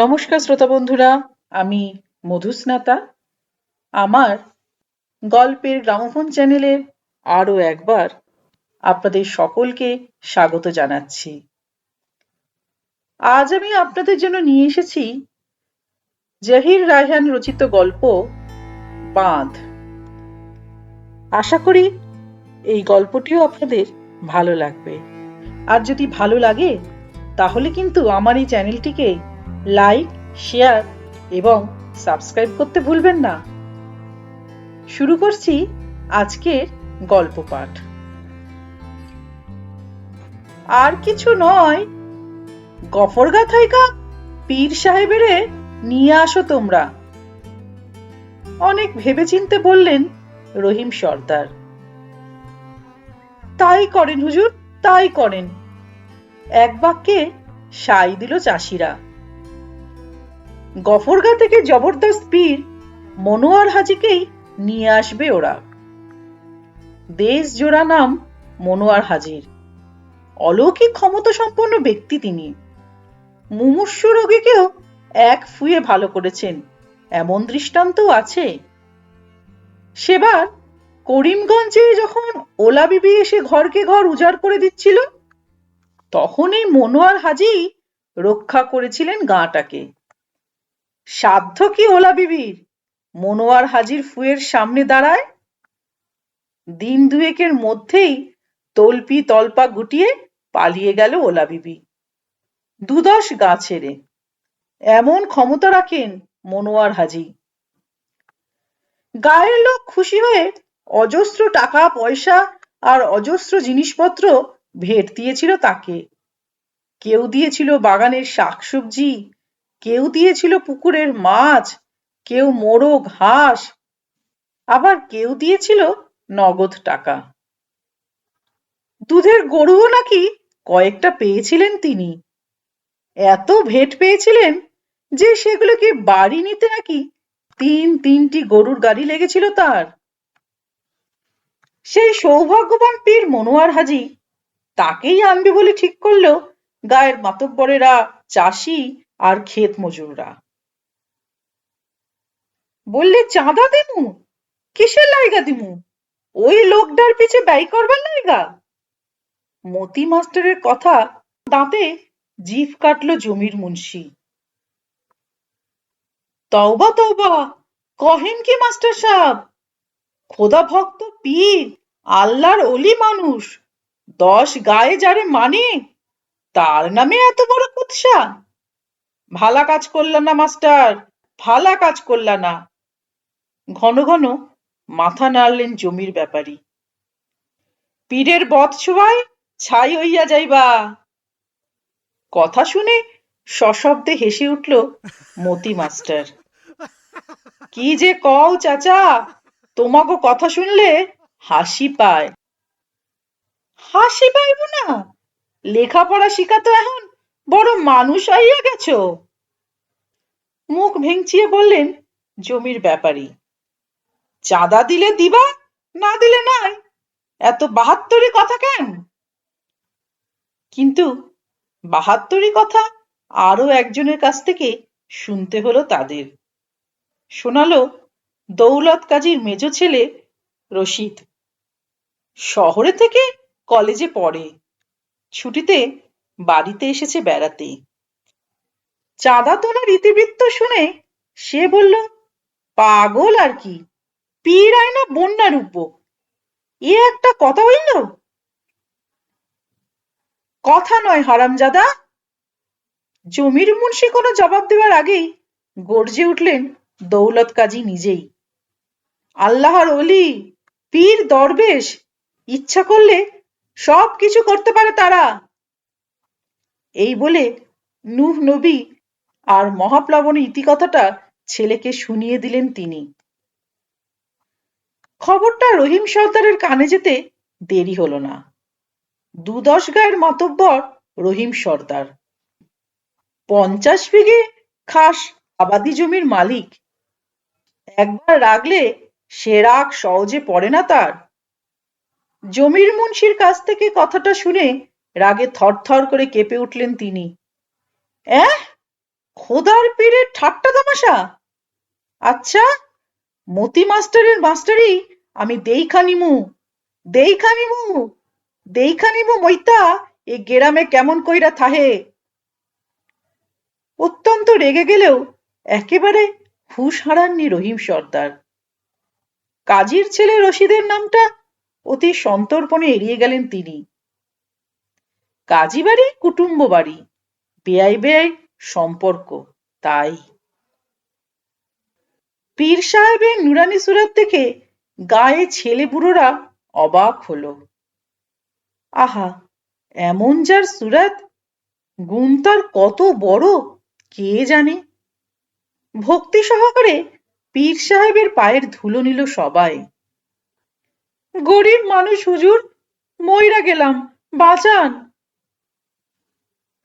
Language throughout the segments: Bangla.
নমস্কার শ্রোতা বন্ধুরা, আমি মধুস্নাতা। আমার গল্পের গ্রামোফোন চ্যানেলে আরও একবার আপনাদের সকলকে স্বাগত জানাচ্ছি। আজ আমি আপনাদের জন্য নিয়ে এসেছি জাহির রায়হান রচিত গল্প বাঁধ। আশা করি এই গল্পটিও আপনাদের ভালো লাগবে। আর যদি ভালো লাগে, তাহলে কিন্তু আমার এই চ্যানেলটিকে লাইক, শেয়ার এবং সাবস্ক্রাইব করতে ভুলবেন না। শুরু করছি আজকের গল্প পাঠ। আর কিছু নয়। গফরগা থাইকা পীর সাহেবেরে নিয়ে আসো তোমরা। অনেক ভেবেচিন্তে বললেন রহিম সর্দার। তাই করেন হুজুর, তাই করেন। এক বাক্যে সাই দিল চাষিরা। গফরগা থেকে জবরদস্ত পীর মনোয়ার হাজিকেই নিয়ে আসবে ওরা। দেশ জোড়া নাম মনোয়ার হাজির। অলৌকিক ক্ষমতা সম্পন্ন ব্যক্তি তিনি। মুমূর্ষু রোগীকেও এক ফুয়ে ভালো করেছেন, এমন দৃষ্টান্তও আছে। সেবার করিমগঞ্জে যখন ওলা বিবি এসে ঘরকে ঘর উজাড় করে দিচ্ছিল তখন এই মনোয়ার হাজি রক্ষা করেছিলেন গাঁটাকে। সাধ্য কি ওলা বিবির? মনোয়ার হাজির ফুয়ের সামনে দাঁড়ায়? দিন দুয়েকের মধ্যেই তলপি তলপা গুটিয়ে পালিয়ে গেল ওলা বিবি। দুদশ গা ছেড়ে। এমন ক্ষমতা রাখেন মনোয়ার হাজি। গায়ের লোক খুশি হয়ে অজস্র টাকা, পয়সা আর অজস্র জিনিসপত্র ভেট দিয়েছিল তাকে। কেউ দিয়েছিল বাগানের শাকসবজি কেউ দিয়েছিল পুকুরের মাছ, কেউ মোড়ো ঘাস আবার কেউ দিয়েছিল নগদ টাকা। দুধের গরুও নাকি কয়েকটা পেয়েছিলেন তিনি। এত ভেট পেয়েছিলেন যে সেগুলোকে বাড়ি নিতে নাকি তিন তিনটি গরুর গাড়ি লেগেছিল তার। সেই সৌভাগ্যবান পীর মনোয়ার হাজি তাকেই আনবে বলে ঠিক করল গায়ের মাতব্বরেরা চাষি আর ক্ষেত মজুররা। বললে, চাঁদা দিমু? কিসের লাইগা দিমু? ওই লোকটার পিছে ব্যয় করবার লাইগা মতি মাস্টারের কথা দাঁতে জিভ কাটলো জমির মুন্সি। তওবা তওবা, কহেন কি মাস্টার সাহেব? খোদা ভক্ত, পীর, আল্লাহর অলি মানুষ, দশ গায়ে যারে মানে তার নামে এত বড় কুৎসা? ভালা কাজ করলা না, মাস্টার? ভালা কাজ করলা না। ঘন ঘন মাথা নাড়লেন জমির ব্যাপারী। পীরের বধ ছোঁয়ায় ছাই হইয়া যাইবা। কথা শুনে সশব্দে হেসে উঠল মতি মাস্টার। কি যে কও চাচা তোমাকে কথা শুনলে হাসি পায়। হাসি পাইব না? লেখাপড়া শিখা তো এখন। বড় মানুষ হইয়া গেছো? মুখ ভেঙচিয়ে বললেন, জমির ব্যাপারী। চাঁদা দিলে দিবা, না দিলে নাই? এত বাহাত্তরি কথা কেন? কিন্তু বাহাত্তরি কথা আরও একজনের কাছ থেকে শুনতে হলো তাদের। শোনালো দৌলত কাজীর মেজ ছেলে রশিদ। শহরে থেকে কলেজে পড়ে। ছুটিতে বাড়িতে এসেছে বেড়াতে। চাঁদা তোলার ইতিবৃত্ত শুনে সে বলল, পাগল আর কি, পীর আয়না বন্যা রূপ। এ একটা কথা হইল? কথা নয় হারামজাদা। জমির মুন্সি কোনো জবাব দেওয়ার আগেই গর্জে উঠলেন দৌলত কাজী নিজেই। আল্লাহর অলি পীর, দরবেশ, ইচ্ছা করলে সব কিছু করতে পারে তারা। এই বলে নূহ নবী আর মহাপ্লাবনের ইতিকথাটা ছেলেকে শুনিয়ে দিলেন তিনি। খবরটা রহিম সর্দারের কানে যেতে দেরি হলো না। দুদশ গায়ের মাতব্বর রহিম সর্দার। পঞ্চাশ বিঘে খাস আবাদি জমির মালিক। একবার রাগলে সে রাগ সহজে পড়ে না তার। জমির মুন্সির কাছ থেকে কথাটা শুনে রাগে থরথর করে কেঁপে উঠলেন তিনি। খোদার পীরের ঠাট্টা তামাশা? আচ্ছা মতি মাস্টারের মাস্টারি, আমি দেইখা নিমু দেইখা নিমু, দেইখা মইতা এ গেরামে কেমন কইরা থাহে? অত্যন্ত রেগে গেলেও একেবারে হুঁশ হারাননি রহিম সর্দার। কাজীর ছেলে রশিদের নামটা অতি সন্তর্পণে এড়িয়ে গেলেন তিনি। কাজী বাড়ি, কুটুম্ব বাড়ি। বেয়াই বেয়াই সম্পর্ক, তাই। পীর সাহেবের নুরানি সুরাত দেখে গায়ে ছেলে বুড়োরা অবাক হলো। আহা, এমন যার সুরাত? গুণ তার কত বড়, কে জানে? ভক্তি সহকারে পীর সাহেবের পায়ের ধুলো নিল সবাই। গরিব মানুষ হুজুর, মইরা গেলাম, বাঁচান।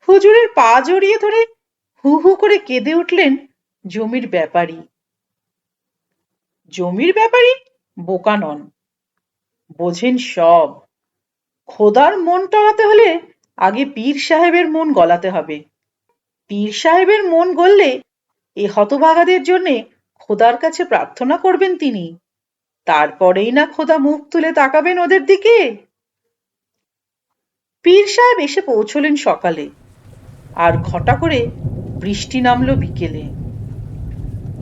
হুজুরের পা জড়িয়ে ধরে হু হু করে কেঁদে উঠলেন জমির ব্যাপারী। জমির ব্যাপারী বোকা নন। বোঝেন সব। খোদার মন টলাতে হলে আগে পীর সাহেবের মন গলাতে হবে। পীর সাহেবের মন গললে এ হতভাগাদের জন্যে খোদার কাছে প্রার্থনা করবেন তিনি। তারপরেই না খোদা মুখ তুলে তাকাবেন ওদের দিকে? পীর সাহেব এসে পৌঁছলেন সকালে। আর ঘটা করে বৃষ্টি নামলো বিকেলে।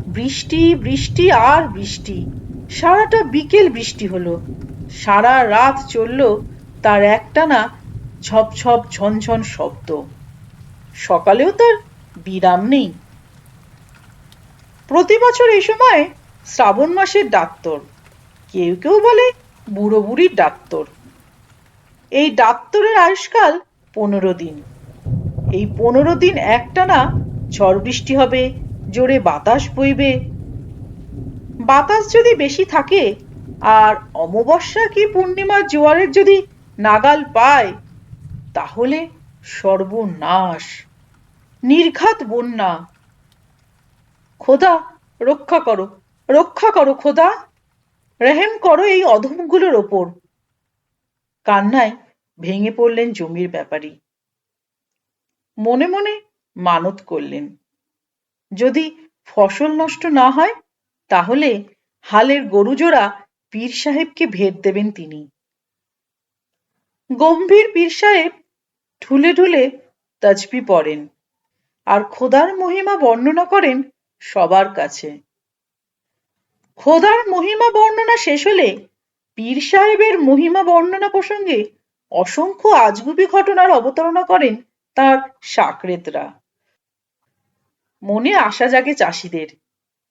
বৃষ্টি বৃষ্টি আর বৃষ্টি। সারাটা বিকেল বৃষ্টি হলো। সারা রাত চলল তার একটানা ঝপঝপ ঝনঝন শব্দ। সকালেও তার বিরাম নেই। প্রতি বছর এই সময় শ্রাবণ মাসের ডাক্তর। কেউ কেউ বলে বুড়ো বুড়ির ডাক্তর। এই ডাক্তরের আয়ুষ্কাল পনেরো দিন। এই পনেরো দিন একটানা ঝড় বৃষ্টি হবে, জোরে বাতাস বইবে। বাতাস যদি বেশি থাকে, আর অমাবস্যা কি পূর্ণিমার জোয়ারের যদি নাগাল পায়, তাহলে সর্বনাশ, নির্ঘাত বন্যা। খোদা, রক্ষা করো রক্ষা করো খোদা, রেহেম করো এই অধমগুলোর ওপর। কান্নায় ভেঙে পড়লেন জমির ব্যাপারী। মনে মনে মানত করলেন। যদি ফসল নষ্ট না হয়, তাহলে হালের গরুজোড়া পীর সাহেবকে ভেট দেবেন তিনি। গম্ভীর পীর সাহেব ঠুলে ঠুলে তাজবি পড়েন আর খোদার মহিমা বর্ণনা করেন সবার কাছে। খোদার মহিমা বর্ণনা শেষ হলে পীর সাহেবের মহিমা বর্ণনা প্রসঙ্গে অসংখ্য আজগুবি ঘটনার অবতারণা করেন তার সাকরেতরা। মনে আশা জাগে চাষিদের।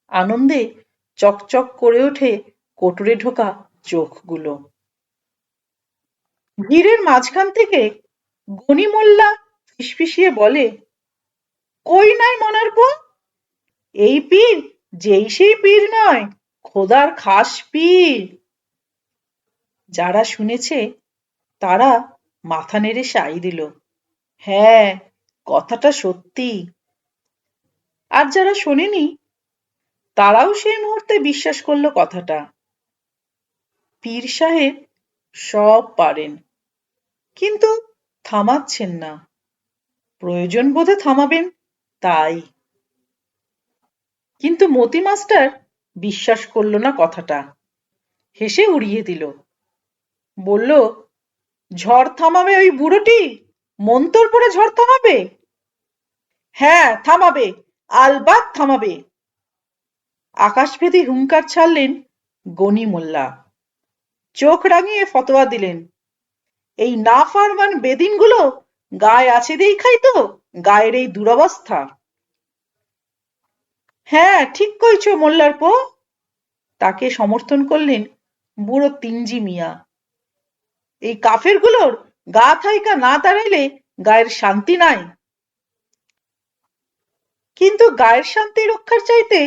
আনন্দে চকচক করে ওঠে কোটরে ঢোকা চোখগুলো। ভিড়ের মাঝখান থেকে গনি মোল্লা ফিসফিসিয়ে বলে, কই নাই মনার্প এই পীর যেই সেই পীর নয়, খোদার খাস পীর। যারা শুনেছে তারা মাথা নেড়ে সাই দিল। হ্যাঁ কথাটা সত্যি। আর যারা শোনেনি, তারাও সেই মুহূর্তে বিশ্বাস করল কথাটা। পীর সাহেব সব পারেন, কিন্তু থামাচ্ছেন না। প্রয়োজন বোধে থামাবেন, তাই। কিন্তু মতি মাস্টার বিশ্বাস করল না কথাটা। হেসে উড়িয়ে দিল। বলল, ঝড় থামাবে ওই বুড়োটি? মন্তর পরে ঝড় থামাবে? হ্যাঁ থামাবে, আলবাত থামাবে। আকাশভেদী হুঙ্কার ছাড়লেন গনি মোল্লা। চোখ রাঙিয়ে ফতোয়া দিলেন, এই না ফারমান বেদিনগুলো গায়ে আছে দেখাই তো, গায়ের এই দুরবস্থা। হ্যাঁ ঠিক কইছ মোল্লার পো। তাকে সমর্থন করলেন বুড়ো তিনজি মিয়া। এই কাফেরগুলোর গা থাইকা না দাঁড়াইলে গায়ের শান্তি নাই। কিন্তু গায়ের শান্তি রক্ষার চাইতে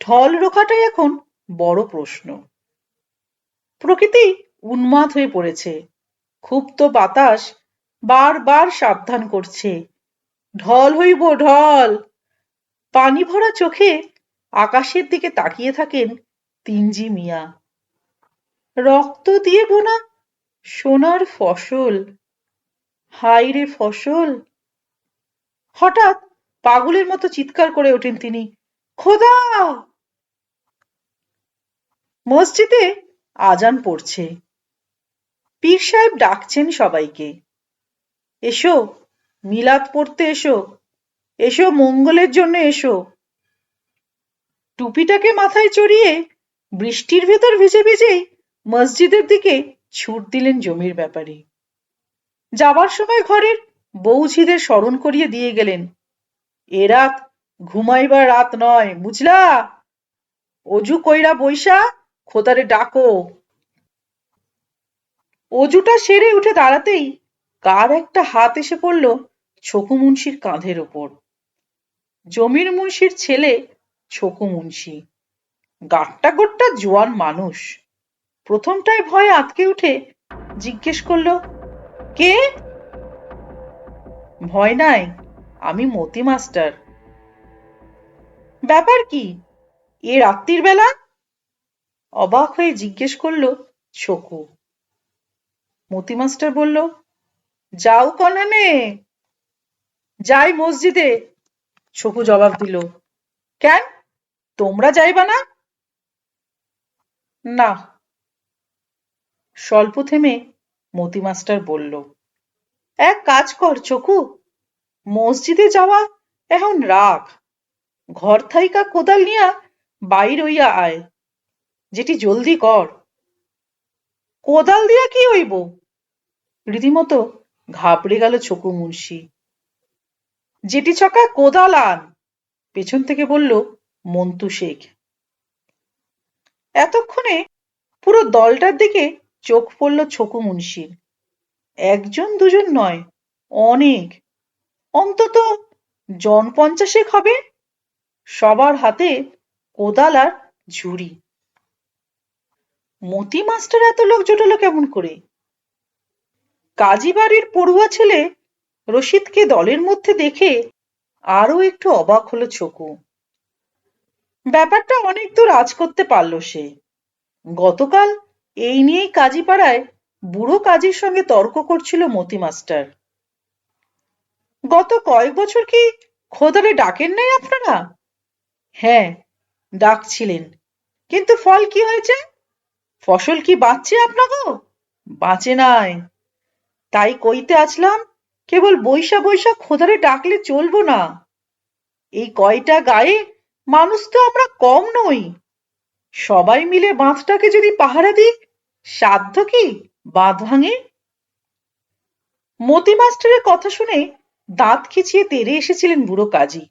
ঢল রোখাটাই এখন বড় প্রশ্ন। প্রকৃতি উন্মাদ হয়ে পড়েছে, ক্ষুব্ধ বাতাস বারবার সাবধান করছে। ঢল হইব ঢল, পানি ভরা চোখে আকাশের দিকে তাকিয়ে থাকেন তিনজি মিয়া। রক্ত দিয়ে বোনা সোনার ফসল। হাই রে ফসল। হঠাৎ পাগলের মতো চিৎকার করে ওঠেন তিনি। খোদা! মসজিদে আজান পড়ছে। পীর সাহেব ডাকছেন সবাইকে। এসো, মিলাদ পড়তে এসো। এসো, মঙ্গলের জন্য এসো। টুপিটাকে মাথায় চড়িয়ে বৃষ্টির ভেতর ভিজে ভিজেই মসজিদের দিকে ছুট দিলেন জমির ব্যাপারে। যাবার সময় ঘরের বৌঝিদের স্মরণ করিয়ে দিয়ে গেলেন। এ রাত ঘুমাইবার রাত নয়, বুঝলা? অজু কইরা বইসা খোদারে ডাকো। অজুটা সেরে উঠে দাঁড়াতেই কার একটা হাত এসে পড়ল ছকু মুন্সির কাঁধের ওপর। জমির মুন্সির ছেলে ছকু মুন্সি। গাট্টা গোট্টা জোয়ান মানুষ। প্রথমটায় ভয়ে আটকে উঠে জিজ্ঞেস করল, কে? ভয় নাই, আমি মতি মাস্টার। ব্যাপার কি? এ রাত্রির বেলা? অবাক হয়ে জিজ্ঞেস করল শকু মতি মাস্টার বলল, যাও কনানে যাই মসজিদে। শকু জবাব দিল, কেন? তোমরা যাইবা না? না। স্বল্প থেমে মতি মাস্টার বলল, এক কাজ কর চকু। মসজিদে যাওয়া এখন রাখ ঘর থাইকা কোদাল নিয়া বাইর হইয়া আয়। যেটি জলদি কর। কোদাল দিয়া কি হইব? রীতিমতো ঘাবড়ে গেল চকু মুন্সি। যেটি ছকা কোদাল আন। পেছন থেকে বলল মন্তু শেখ। এতক্ষণে পুরো দলটার দিকে চোখ পড়ল ছকু মুন্সির। একজন দুজন নয়, অনেক। অন্তত জন পঞ্চাশেক হবে। সবার হাতে কোদাল আর ঝুড়ি। মতি মাস্টার এত লোক জোটালো কেমন করে? কাজী বাড়ির পড়ুয়া ছেলে রশিদকে দলের মধ্যে দেখে আরও একটু অবাক হলো ছকু। ব্যাপারটা অনেক দূর আজ করতে পারল সে। গতকাল এই নিয়েই কাজীপাড়ায় বুড়ো কাজীর সঙ্গে তর্ক করছিল মতি মাস্টার। গত কয়েক বছর কি খোদারে ডাকেন নাই আপনারা? হ্যাঁ ডাকছিলেন। কিন্তু ফল কি হয়েছে? ফসল কি বাঁচছে আপনাকে বাঁচে নাই। তাই কইতে আসলাম, কেবল বৈশা বৈশা খোদারে ডাকলে চলবো না। এই কয়টা গায়ে মানুষ তো আমরা কম নই। সবাই মিলে বাঁধটাকে যদি পাহারা দিই, সাধ্য কি বাঁধ ভাঙে? মতি মাস্টারের কথা শুনে দাঁত খিচিয়ে তেরে এসেছিলেন বুড়ো কাজী।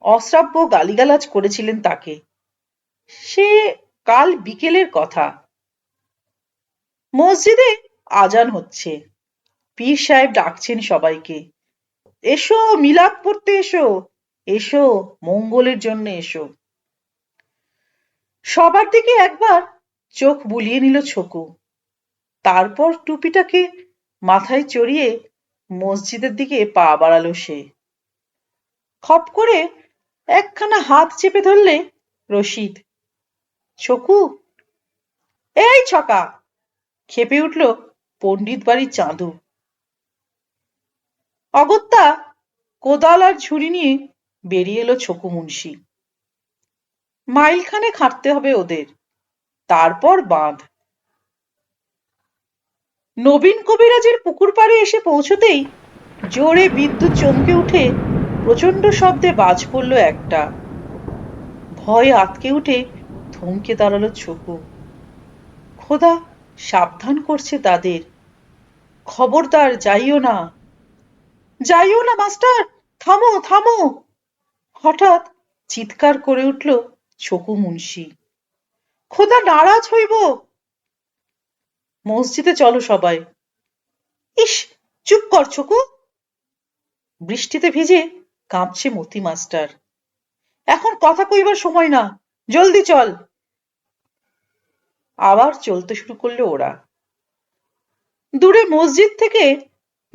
অশ্রাব্য গালিগালাজ করেছিলেন তাকে। সে কাল বিকেলের কথা। মসজিদে আজান হচ্ছে। পীর সাহেব ডাকছেন সবাইকে। এসো, মিলাদ পড়তে এসো। এসো, মঙ্গলের জন্য এসো। সবার দিকে একবার চোখ বুলিয়ে নিল ছকু। তারপর টুপিটাকে মাথায় চড়িয়ে মসজিদের দিকে পা বাড়ালো সে। খপ করে একখানা হাত চেপে ধরলে রশিদ। ছকু, এই ছকা! খেপে উঠল পণ্ডিত বাড়ির চাঁদু অগত্যা কোদাল আর ঝুড়ি নিয়ে বেরিয়ে এলো ছকু মুন্সি। মাইলখানে খাটতে হবে ওদের। তারপর বাঁধ। নবীন কবিরাজের পুকুর পাড়ে এসে পৌঁছতেই জোরে বিদ্যুৎ চমকে উঠে প্রচণ্ড শব্দে বাজ পড়ল একটা। ভয়ে আতকে উঠে থমকে দাঁড়াল ছকু খোদা, সাবধান করছে তাদের। খবরদার, যাইও না। যাইও না, মাস্টার! থামো থামো! হঠাৎ চিৎকার করে উঠল ছকু মুন্সি। খোদা নারাজ হইব। মসজিদে চলো সবাই। ইস, চুপ কর ছকু বৃষ্টিতে ভিজে কাঁপছে মতি মাস্টার। এখন কথা কইবার সময় না, জলদি চল। আবার চলতে শুরু করল ওরা। দূরে মসজিদ থেকে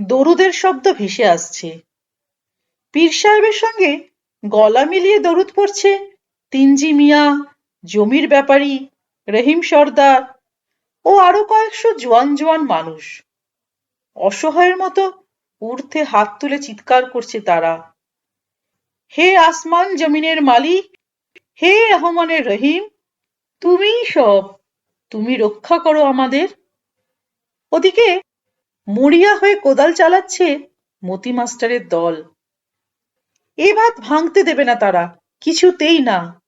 দরুদের শব্দ ভেসে আসছে। পীর সাহেবের সঙ্গে গলা মিলিয়ে দরুদ পড়ছে তিনজি মিয়া, জমির ব্যাপারী, রহিম সর্দার ও আরও কয়েকশো জোয়ান জোয়ান মানুষ। অসহায়ের মতো ঊর্ধ্বে হাত তুলে চিৎকার করছে তারা। হে আসমান জমিনের মালিক, হে রহমানের রহিম, তুমিই সব, তুমি রক্ষা করো আমাদের। ওদিকে মরিয়া হয়ে কোদাল চালাচ্ছে মতি মাস্টারের দল। এ ভাত ভাঙতে দেবে না তারা, কিছুতেই না।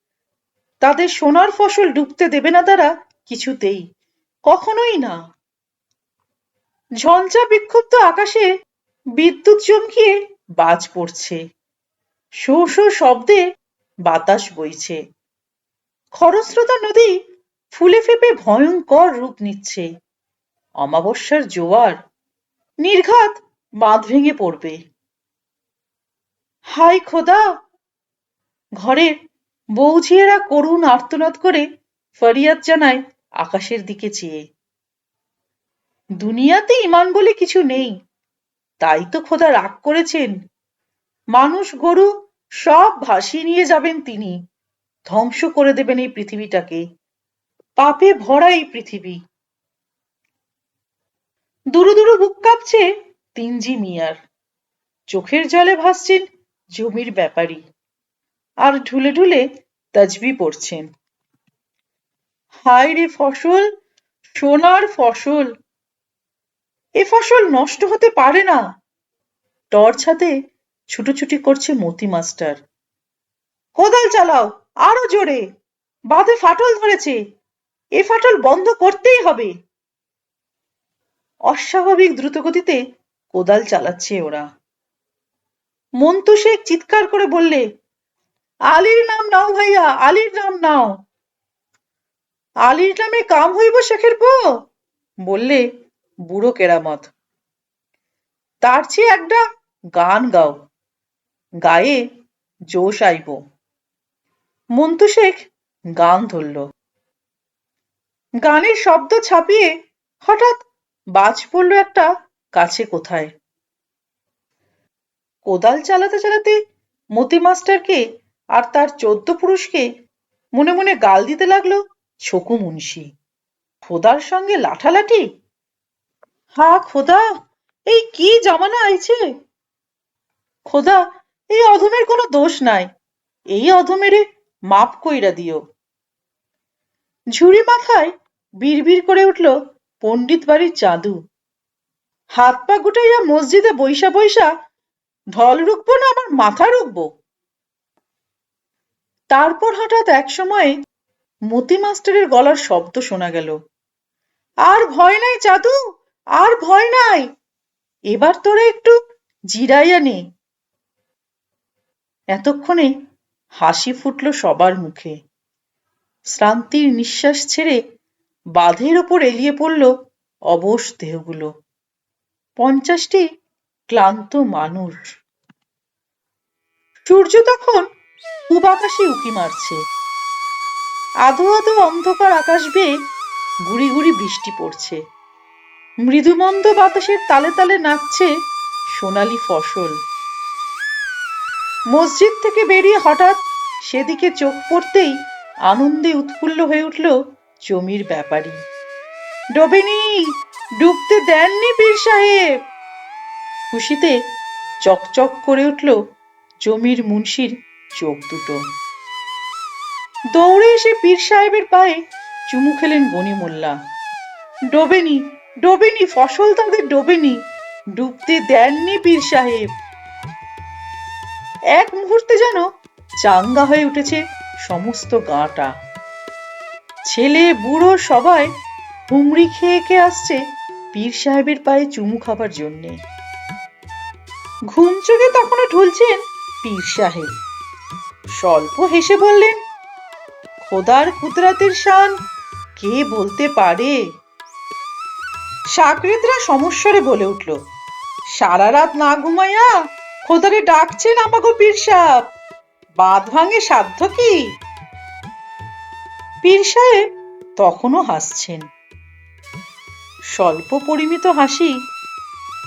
তাদের সোনার ফসল ডুবতে দেবে না তারা কিছুতেই, কখনোই না। ঝঞ্ঝা বিক্ষুব্ধ আকাশে বিদ্যুৎ চমকিয়ে বাজ পড়ছে। শো শো শব্দে বাতাস বইছে। খরস্রোতা নদী ফুলে ফেপে ভয়ঙ্কর রূপ নিচ্ছে। অমাবস্যার জোয়ার নির্ঘাত বাঁধ ভেঙে পড়বে। হাই খোদা! ঘরের বৌঝিয়েরা করুণ আর্তনাদ করে ফরিয়াদ জানায় আকাশের দিকে চেয়ে। দুনিয়াতে ইমান বলে কিছু নেই, তাই তো খোদা রাগ করেছেন। মানুষ গরু সব ভাসিয়ে নিয়ে যাবেন তিনি, ধ্বংস করে দেবেন এই পৃথিবীটাকে। পাপে ভরা এই পৃথিবী। দুরু দুরু বুক কাঁপছে তিনজি মিয়ার। চোখের জলে ভাসছেন জমির ব্যাপারী। আর ঢুলে ঢুলে তাজবি পড়ছেন হায় রে ফসল, সোনার ফসল। এ ফসল নষ্ট হতে পারে না। টর্চ হাতে ছুটোছুটি করছে মতি মাস্টার। কোদাল চালাও, আরও জোরে। বাঁধে ফাটল ধরেছে। এ ফাটল বন্ধ করতেই হবে। অস্বাভাবিক দ্রুতগতিতে কোদাল চালাচ্ছে ওরা। মন্তু শেখ চিৎকার করে বললে আলীর নাম নাও ভাইয়া, আলীর নাম নাও। আলীর নামে কাম হইব শেখের পো বললে, বুড়ো কেরামত। তার চেয়ে একটা গান গাও, গায়ে জোশ আইব। মন্তু শেখ গান ধরল। গানের শব্দ ছাপিয়ে হঠাৎ বাজ পড়ল একটা কাছে কোথায়। কোদাল চালাতে চালাতে মতি মাস্টারকে আর তার চোদ্দ পুরুষকে মনে মনে গাল দিতে লাগল ছকু মুন্সি। খোদার সঙ্গে লাঠালাঠি? হা, খোদা, এই কি জামানা আইছে? খোদা, এই অধমের কোনো দোষ নাই। এই অধমেরে মাপ কইরা দিও। ঝুড়ি মাথায় বিড়বিড় করে উঠল পণ্ডিত বাড়ির চাঁদু। হাত পা গুটাইয়া মসজিদে বৈশা বৈশা, ঢল রুখবো না, আমার মাথা রুখবো তারপর হঠাৎ এক সময় মতি মাস্টারের গলার শব্দ শোনা গেল। আর ভয় নাই চাদু, আর ভয় নাই। এবার তোরা একটু জিরাইয়া নে এতক্ষণে হাসি ফুটল সবার মুখে। শ্রান্তির নিঃশ্বাস ছেড়ে বাঁধের ওপর এলিয়ে পড়ল অবশ দেহগুলো। পঞ্চাশটি ক্লান্ত মানুষ। সূর্য তখন পূব আকাশে উকি মারছে। আধো আধো অন্ধকার আকাশ বেয়ে গুড়ি গুড়ি বৃষ্টি পড়ছে। মৃদুমন্দ বাতাসের তালে তালে নাচছে সোনালি ফসল। মসজিদ থেকে বেরিয়ে হঠাৎ সেদিকে চোখ পড়তেই আনন্দে উৎফুল্ল হয়ে উঠল জমির ব্যাপারী। ডোবেনি, ডুবতে দেননি পীর সাহেব। খুশিতে চকচক করে উঠল জমির মুন্সির চোখ দুটো। দৌড়ে এসে পীর সাহেবের পায়ে চুমু খেলেন বনি মোল্লা। ডোবেনি ডোবেনি, ফসল তাদের ডোবেনি, ডুবতে দেননি পীর সাহেব। এক মুহূর্তে যেন চাঙ্গা হয়ে উঠেছে সমস্ত গাটা। ছেলে, বুড়ো সবাই হুমড়ি খেয়ে খেয়ে আসছে পীর সাহেবের পায়ে চুমু খাবার জন্যে। ঘুম চোখে তখনও ঢুলছেন পীর সাহেব। স্বল্প হেসে বললেন, খোদার কুদরাতের শান কে বলতে পারে? সাকরেতরা সমস্বরে বলে উঠল, সারা রাত না ঘুমাইয়া খোদারে ডাকছেন আমাগো পীর সাহেব, বাঁধ ভাঙে সাধ্য কি? পীর সাহেব তখনও হাসছেন। স্বল্প পরিমিত হাসি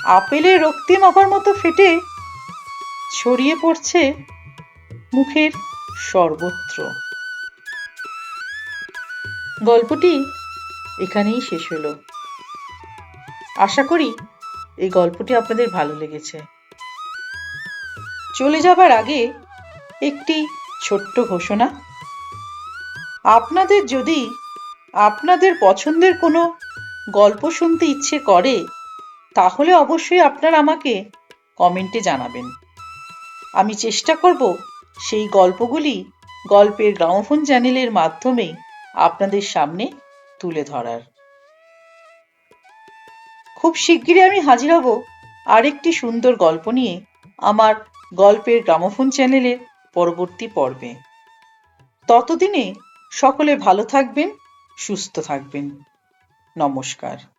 আপেলের রক্তিম আবার মতো ফেটে ছড়িয়ে পড়ছে মুখের সর্বত্র। গল্পটি এখানেই শেষ হলো। আশা করি এই গল্পটি আপনাদের ভালো লেগেছে। চলে যাবার আগে একটি ছোট্ট ঘোষণা। আপনাদের যদি আপনাদের পছন্দের কোনো গল্প শুনতে ইচ্ছে করে, তাহলে অবশ্যই আপনারা আমাকে কমেন্টে জানাবেন। আমি চেষ্টা করব সেই গল্পগুলি গল্পের গ্রামোফোন চ্যানেলের মাধ্যমে আপনাদের সামনে তুলে ধরার। খুব শিগগিরই আমি হাজির হব আরেকটি সুন্দর গল্প নিয়ে আমার গল্পের গ্রামোফোন চ্যানেলের পরবর্তী পর্বে। ততদিনে সকলে ভালো থাকবেন, সুস্থ থাকবেন। নমস্কার।